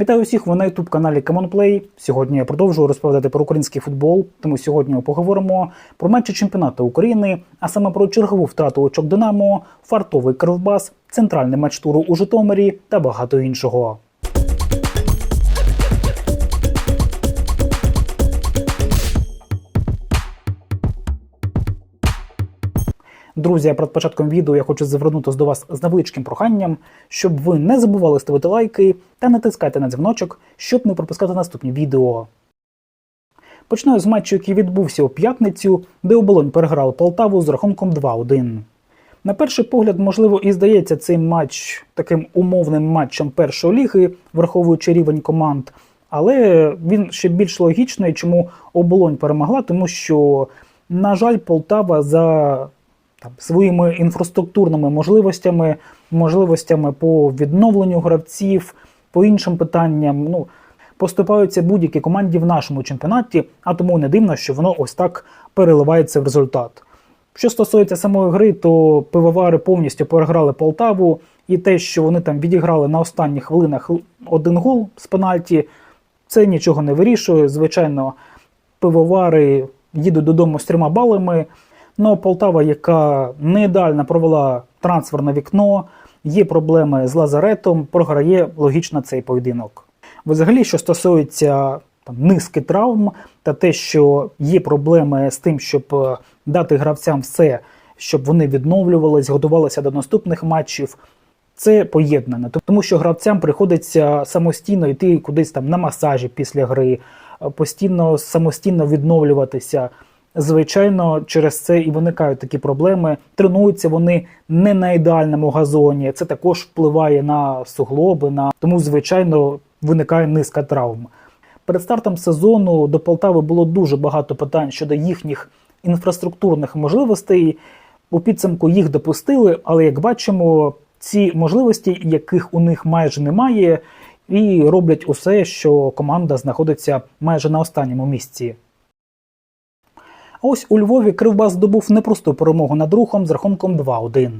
Вітаю усіх, ви на youtube каналі Play. Сьогодні я продовжую розповідати про український футбол. Тому сьогодні ми поговоримо про матчі чемпіонату України, а саме про чергову втрату очок Динамо, фартовий кривбас, центральний матч туру у Житомирі та багато іншого. Друзі, перед початком відео я хочу звернутися до вас з невеличким проханням, щоб ви не забували ставити лайки та натискати на дзвіночок, щоб не пропускати наступні відео. Почну з матчу, який відбувся у п'ятницю, де оболонь переграв Полтаву з рахунком 2-1. На перший погляд, можливо, і здається цей матч таким умовним матчем першої ліги, враховуючи рівень команд, але він ще більш логічний, чому оболонь перемогла, тому що, на жаль, Полтава за там, своїми інфраструктурними можливостями, можливостями по відновленню гравців, по іншим питанням. Ну, поступаються будь-якій команді в нашому чемпіонаті, а тому не дивно, що воно ось так переливається в результат. Що стосується самої гри, то пивовари повністю переграли Полтаву, і те, що вони там відіграли на останніх хвилинах один гол з пенальті, це нічого не вирішує. Звичайно, пивовари їдуть додому з трьома балами. Ну, Полтава, яка не ідеально провела трансферне вікно, є проблеми з лазаретом, програє логічно цей поєдинок. Взагалі, що стосується там, низки травм та те, що є проблеми з тим, щоб е, дати гравцям все, щоб вони відновлювались, готувалися до наступних матчів. Це поєднане, тому що гравцям приходиться самостійно йти кудись там на масажі після гри, е, постійно самостійно відновлюватися. Звичайно, через це і виникають такі проблеми. Тренуються вони не на ідеальному газоні. Це також впливає на суглоби. На тому, звичайно, виникає низка травм. Перед стартом сезону до Полтави було дуже багато питань щодо їхніх інфраструктурних можливостей. У підсумку їх допустили, але як бачимо, ці можливості, яких у них майже немає, і роблять усе, що команда знаходиться майже на останньому місці. А ось у Львові Кривбас здобув непросту перемогу над рухом з рахунком 2-1.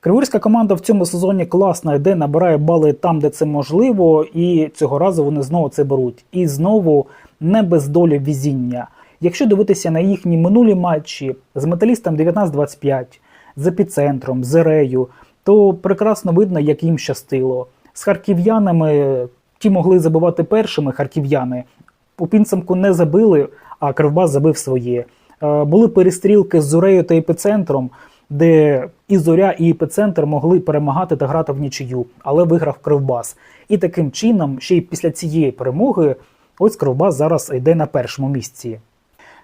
Криворізька команда в цьому сезоні класна йде, набирає бали там, де це можливо, і цього разу вони знову це беруть. І знову не без долі візіння. Якщо дивитися на їхні минулі матчі з металістом 19-25, з епіцентром, з Ерею, то прекрасно видно, як їм щастило. З харків'янами ті могли забивати першими харків'яни. У підсумку не забили, а Кривбас забив своє. Е, Були перестрілки з Зорею та епіцентром, де і Зоря, і епіцентр могли перемагати та грати в нічию, але виграв Кривбас. І таким чином, ще й після цієї перемоги, ось Кривбас зараз йде на першому місці.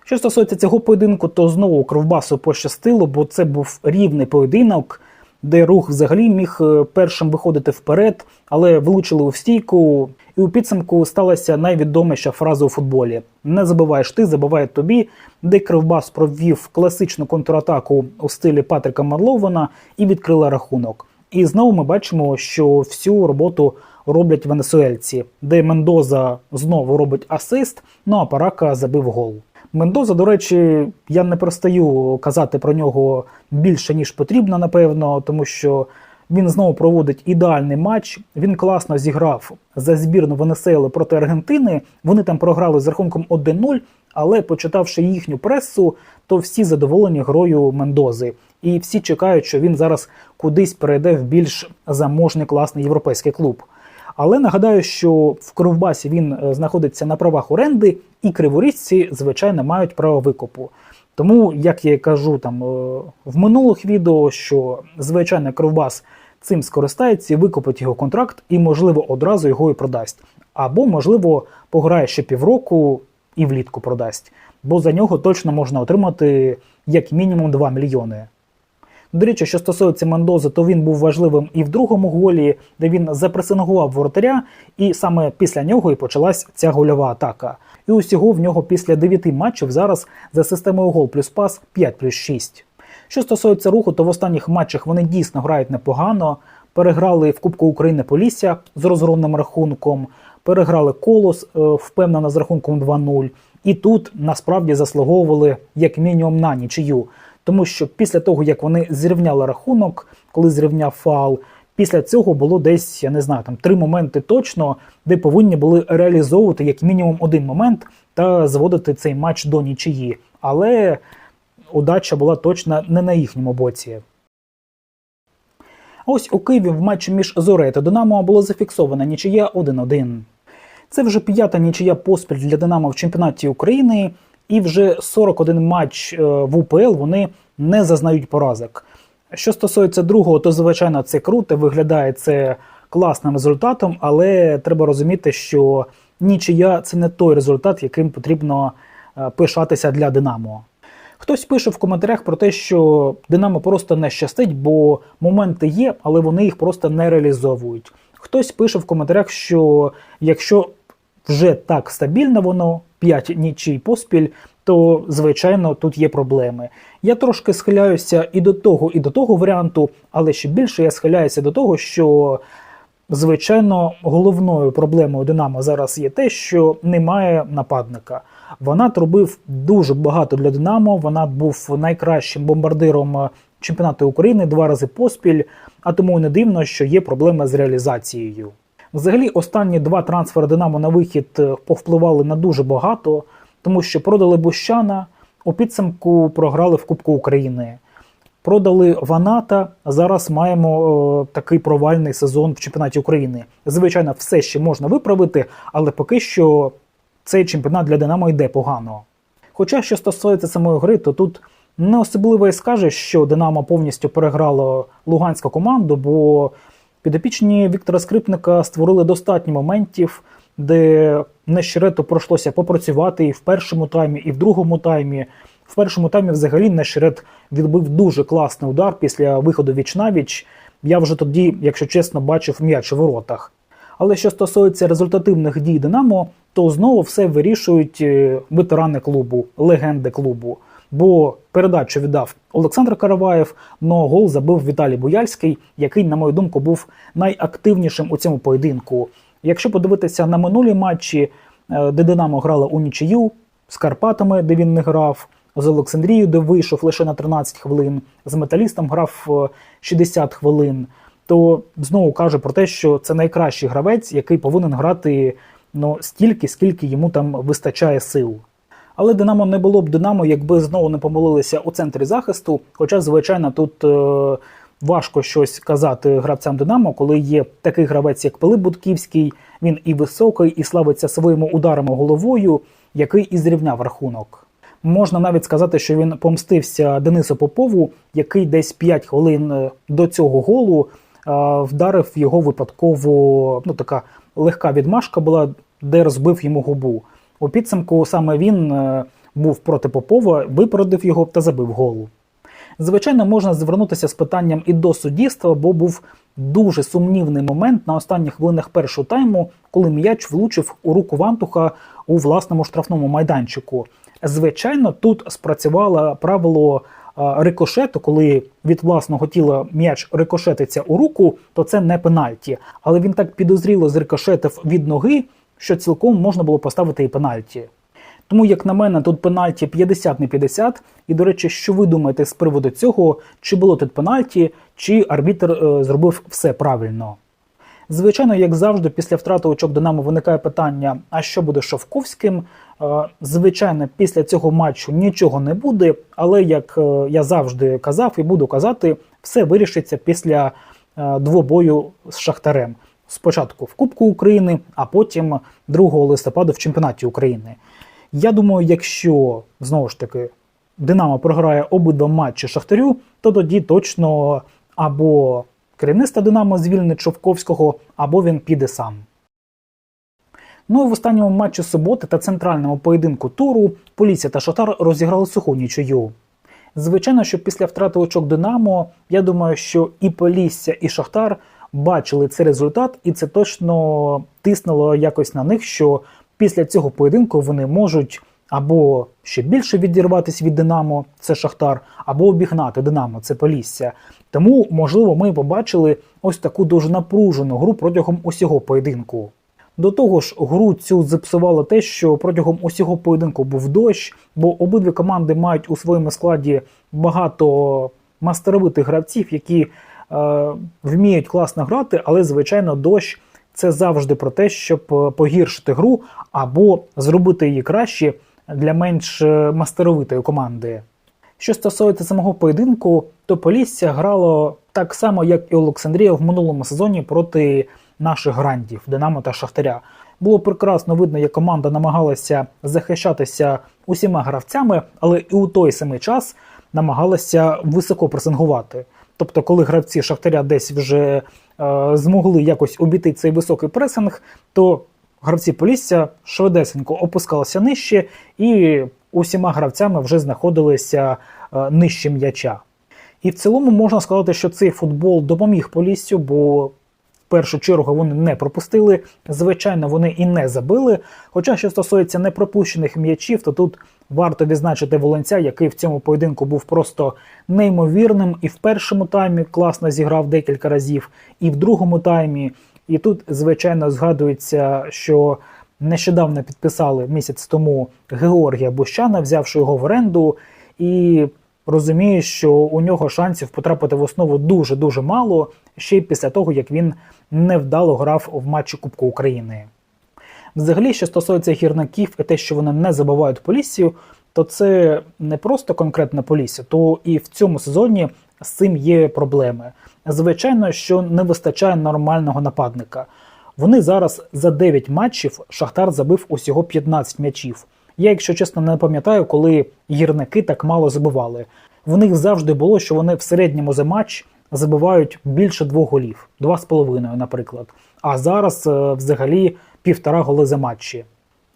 Що стосується цього поєдинку, то знову Кривбасу пощастило, бо це був рівний поєдинок, де рух взагалі міг е, першим виходити вперед, але влучили у стійку. І у підсумку сталася найвідоміша фраза у футболі: не забуваєш ти, забуває тобі, де Кривбас провів класичну контратаку у стилі Патрика Марлована і відкрила рахунок. І знову ми бачимо, що всю роботу роблять венесуельці, де Мендоза знову робить асист, ну а Парака забив гол. Мендоза, до речі, я не перестаю казати про нього більше ніж потрібно, напевно, тому що він знову проводить ідеальний матч. Він класно зіграв за збірну Венесуели проти Аргентини. Вони там програли з рахунком 1-0, але почитавши їхню пресу, то всі задоволені грою Мендози. І всі чекають, що він зараз кудись перейде в більш заможний класний європейський клуб. Але нагадаю, що в Кривбасі він е, знаходиться на правах оренди, і криворізці, звичайно, мають право викупу. Тому, як я кажу там е, в минулих відео, що звичайно Кривбас цим скористається, і викупить його контракт і, можливо, одразу його і продасть. Або, можливо, пограє ще півроку і влітку продасть, бо за нього точно можна отримати як мінімум 2 мільйони. До речі, що стосується Мендози, то він був важливим і в другому голі, де він запресингував воротаря, і саме після нього і почалась ця гольова атака. І усього в нього після 9 матчів зараз за системою гол плюс пас 5 плюс 6. Що стосується руху, то в останніх матчах вони дійсно грають непогано. Переграли в Кубку України Полісся з розгромним рахунком, переграли колос е, впевнено з рахунком 2-0. І тут насправді заслуговували як мінімум на нічию. Тому що після того, як вони зрівняли рахунок, коли зрівняв фал, Після цього було десь, я не знаю, там три моменти точно, де повинні були реалізовувати як мінімум один момент та зводити цей матч до нічиї. Але удача була точно не на їхньому боці. Ось у Києві в матчі між Зорею та Динамо було зафіксована нічия 1-1. Це вже п'ята нічия поспіль для Динамо в чемпіонаті України, і вже 41 матч е, в УПЛ вони не зазнають поразок. Що стосується другого, то звичайно це круто, виглядає це класним результатом, але треба розуміти, що нічия це не той результат, яким потрібно е, пишатися для Динамо. Хтось пише в коментарях про те, що Динамо просто не щастить, бо моменти є, але вони їх просто не реалізовують. Хтось пише в коментарях, що якщо вже так стабільно воно, 5 нічий поспіль, то звичайно тут є проблеми. Я трошки схиляюся і до того, і до того варіанту, але ще більше я схиляюся до того, що звичайно головною проблемою Динамо зараз є те, що немає нападника. Ванат робив дуже багато для Динамо. Ванат був найкращим бомбардиром е, чемпіонату України два рази поспіль, а тому не дивно, що є проблеми з реалізацією. Взагалі, останні два трансфери Динамо на вихід е, повпливали на дуже багато, тому що продали Бущана, у підсумку програли в Кубку України. Продали Ваната. Зараз маємо е, такий провальний сезон в чемпіонаті України. Звичайно, все ще можна виправити, але поки що цей чемпіонат для Динамо йде погано. Хоча, що стосується самої гри, то тут не особливо і скаже, що Динамо повністю переграло луганську команду, бо підопічні Віктора Скрипника створили достатньо моментів, де Нещерету пройшлося попрацювати і в першому таймі, і в другому таймі. В першому таймі взагалі Нещерет відбив дуже класний удар після виходу віч навіч. Я вже тоді, якщо чесно, бачив м'яч у воротах. Але що стосується результативних дій Динамо, то знову все вирішують е, ветерани клубу, легенди клубу. Бо передачу віддав Олександр Караваєв, но гол забив Віталій Буяльський, який, на мою думку, був найактивнішим у цьому поєдинку. Якщо подивитися на минулі матчі, е, де Динамо грала у нічию з Карпатами, де він не грав, з Олександрією, де вийшов лише на 13 хвилин, з металістом грав е, 60 хвилин, то знову каже про те, що це найкращий гравець, який повинен грати ну, стільки, скільки йому там вистачає сил. Але Динамо не було б Динамо, якби знову не помилилися у центрі захисту. Хоча, звичайно, тут е, важко щось казати гравцям Динамо, коли є такий гравець, як Пилип Будківський, він і високий, і славиться своїми ударами головою, який і зрівняв рахунок. Можна навіть сказати, що він помстився Денису Попову, який десь 5 хвилин е, до цього голу е, вдарив його випадково. Ну така легка відмашка була, де розбив йому губу. У підсумку саме він е, був проти Попова, випередив його та забив голу. Звичайно, можна звернутися з питанням і до суддівства, бо був дуже сумнівний момент на останніх хвилинах першого тайму, коли м'яч влучив у руку Вантуха у власному штрафному майданчику. Звичайно, тут спрацювало правило рикошету, коли від власного тіла м'яч рикошетиться у руку, то це не пенальті. Але він так підозріло зрикошетив від ноги, що цілком можна було поставити і пенальті. Тому, як на мене, тут пенальті 50 на 50. І, до речі, що ви думаєте з приводу цього, чи було тут пенальті, чи арбітр е, зробив все правильно? Звичайно, як завжди, після втрати очок Динамо виникає питання: а що буде Шовковським? Е, Звичайно, після цього матчу нічого не буде, але як е, я завжди казав і буду казати, все вирішиться після е, двобою з Шахтарем. Спочатку в Кубку України, а потім 2 листопада в чемпіонаті України. Я думаю, якщо знову ж таки Динамо програє обидва матчі Шахтарю, то тоді точно або керівництво Динамо звільнить Шовковського, або він піде сам. Ну і в останньому матчі суботи та центральному поєдинку туру Полісся та Шахтар розіграли суху нічию. Звичайно, що після втрати очок Динамо, я думаю, що і Полісся, і Шахтар бачили цей результат, і це точно тиснуло якось на них, що після цього поєдинку вони можуть або ще більше відірватися від Динамо, це Шахтар, або обігнати Динамо, це Полісся. Тому, можливо, ми побачили ось таку дуже напружену гру протягом усього поєдинку. До того ж, гру цю зіпсувало те, що протягом усього поєдинку був дощ, бо обидві команди мають у своєму складі багато мастеровитих гравців, які вміють класно грати, але звичайно, дощ це завжди про те, щоб е, погіршити гру або зробити її краще для менш е, мастеровитої команди. Що стосується самого поєдинку, то Полісся грало так само, як і Олександрія в минулому сезоні проти наших грандів Динамо та Шахтаря. Було прекрасно видно, як команда намагалася захищатися усіма гравцями, але і у той самий час намагалася високо пресингувати. Тобто, коли гравці Шахтаря десь вже е, змогли якось обійти цей високий пресинг, то гравці Полісся швидесенько опускалися нижче і усіма гравцями вже знаходилися е, нижче м'яча. І в цілому можна сказати, що цей футбол допоміг Поліссю, бо в першу чергу вони не пропустили. Звичайно, вони і не забили. Хоча, що стосується непропущених м'ячів, то тут варто відзначити Волонця, який в цьому поєдинку був просто неймовірним. І в першому таймі класно зіграв декілька разів, і в другому таймі. І тут, звичайно, згадується, що нещодавно підписали місяць тому Георгія Бущана, взявши його в оренду, і розуміє, що у нього шансів потрапити в основу дуже дуже мало, ще й після того, як він невдало грав в матчі Кубку України. Взагалі, що стосується гірників і те, що вони не забувають Поліссію, то це не просто конкретна Полісся, то і в цьому сезоні з цим є проблеми. Звичайно, що не вистачає нормального нападника. Вони зараз за 9 матчів Шахтар забив усього 15 м'ячів. Я, якщо чесно, не пам'ятаю, коли гірники так мало забивали. В них завжди було, що вони в середньому за матч забивають більше двох голів, два з половиною, наприклад. А зараз е, взагалі півтора голи за матчі.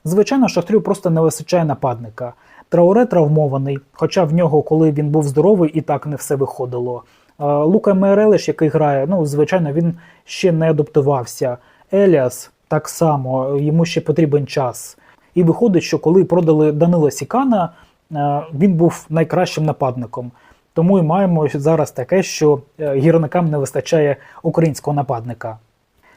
Звичайно, Шахтарю просто не вистачає нападника. Трауре травмований, хоча в нього, коли він був здоровий, і так не все виходило. Лука Мерелеш, який грає, ну звичайно, він ще не адаптувався. Еліас так само, йому ще потрібен час. І виходить, що коли продали Данила Сікана, е, він був найкращим нападником. Тому і маємо зараз таке, що е, гірникам не вистачає українського нападника.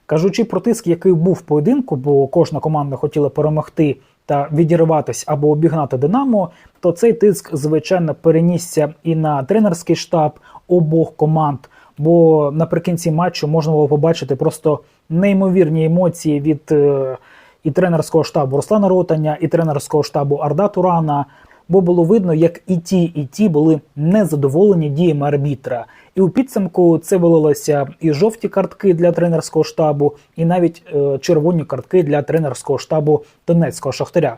Кажучи про тиск, який був в поєдинку, бо кожна команда хотіла перемогти та відірватися або обігнати Динамо, то цей тиск, звичайно, перенісся і на тренерський штаб обох команд. Бо наприкінці матчу можна було побачити просто неймовірні емоції від е, і тренерського штабу Руслана Ротаня, і тренерського штабу Арда Турана. Бо було видно, як і ті, і ті були незадоволені діями арбітра. І у підсумку це вилилося і жовті картки для тренерського штабу, і навіть е, червоні картки для тренерського штабу Донецького Шахтаря.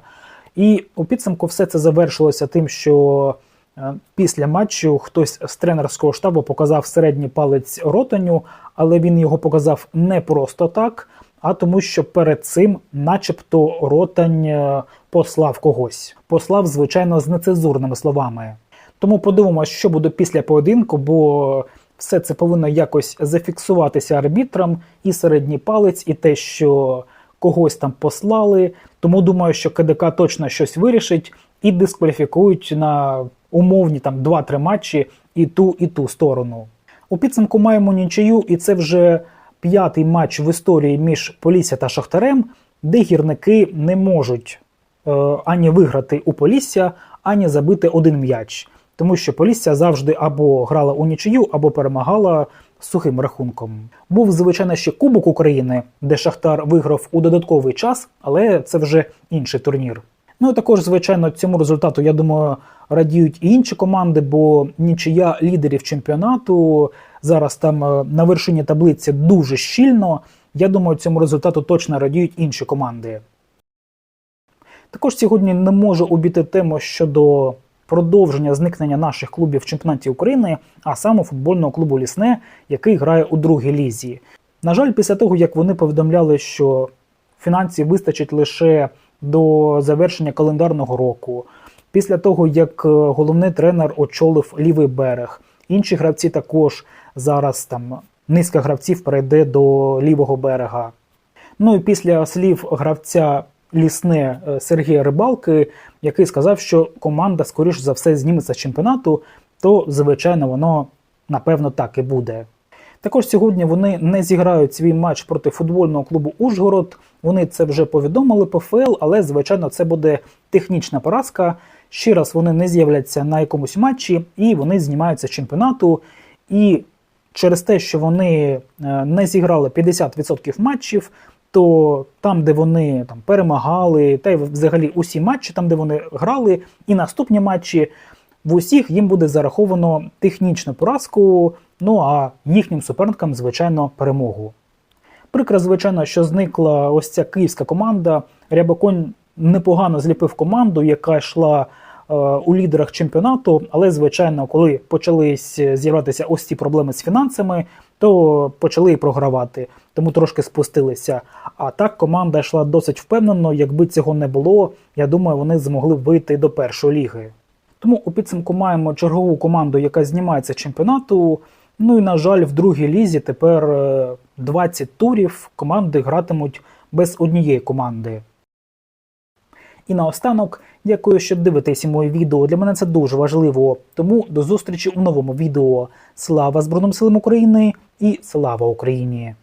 І у підсумку все це завершилося тим, що е, після матчу хтось з тренерського штабу показав середній палець ротаню, але він його показав не просто так, а тому, що перед цим, начебто, ротань е, послав когось. Послав, звичайно, з нецензурними словами. Тому подивимося, що буде після поєдинку, бо все це повинно якось зафіксуватися арбітром, і середній палець, і те, що когось там послали. Тому думаю, що КДК точно щось вирішить і дискваліфікують на умовні там 2-3 матчі і ту, і ту сторону. У підсумку маємо нічию, і це вже п'ятий матч в історії між Полісся та Шахтарем, де гірники не можуть е, ані виграти у Полісся, ані забити один м'яч. Тому що Полісся завжди або грала у нічию, або перемагала сухим рахунком. Був, звичайно, ще Кубок України, де Шахтар виграв у додатковий час, але це вже інший турнір. Ну і також, звичайно, цьому результату, я думаю, радіють і інші команди, бо нічия лідерів чемпіонату зараз там е, на вершині таблиці дуже щільно. Я думаю, цьому результату точно радіють інші команди. Також сьогодні не можу обійти тему щодо продовження зникнення наших клубів в чемпіонаті України, а саме футбольного клубу Лісне, який грає у другій лізі. На жаль, після того, як вони повідомляли, що фінансів вистачить лише до завершення календарного року, після того, як е, головний тренер очолив лівий берег, інші гравці також зараз там низка гравців перейде до лівого берега. Ну і після слів гравця лісне е, Сергія Рибалки, який сказав, що команда, скоріш за все, зніметься з чемпіонату, то, звичайно, воно напевно так і буде. Також сьогодні вони не зіграють свій матч проти футбольного клубу Ужгород. Вони це вже повідомили по ФЛ, але, звичайно, це буде технічна поразка. Ще раз вони не з'являться на якомусь матчі, і вони знімаються з чемпіонату. І через те, що вони е, не зіграли 50% матчів, то там, де вони там перемагали, та й взагалі усі матчі, там, де вони грали, і наступні матчі, в усіх їм буде зараховано технічну поразку. Ну а їхнім суперникам, звичайно, перемогу. Прикро, звичайно, що зникла ось ця київська команда. Рябоконь непогано зліпив команду, яка йшла е, у лідерах чемпіонату. Але, звичайно, коли почались з'являтися ось ці проблеми з фінансами, то почали і програвати, тому трошки спустилися. А так команда йшла досить впевнено. Якби цього не було, я думаю, вони змогли б вийти до першої ліги. Тому у підсумку маємо чергову команду, яка знімається з чемпіонату. Ну і на жаль, в другій лізі тепер е, 20 турів команди гратимуть без однієї команди. І наостанок, дякую, що дивитесь моє відео. Для мене це дуже важливо. Тому до зустрічі у новому відео. Слава Збройним силам України і слава Україні!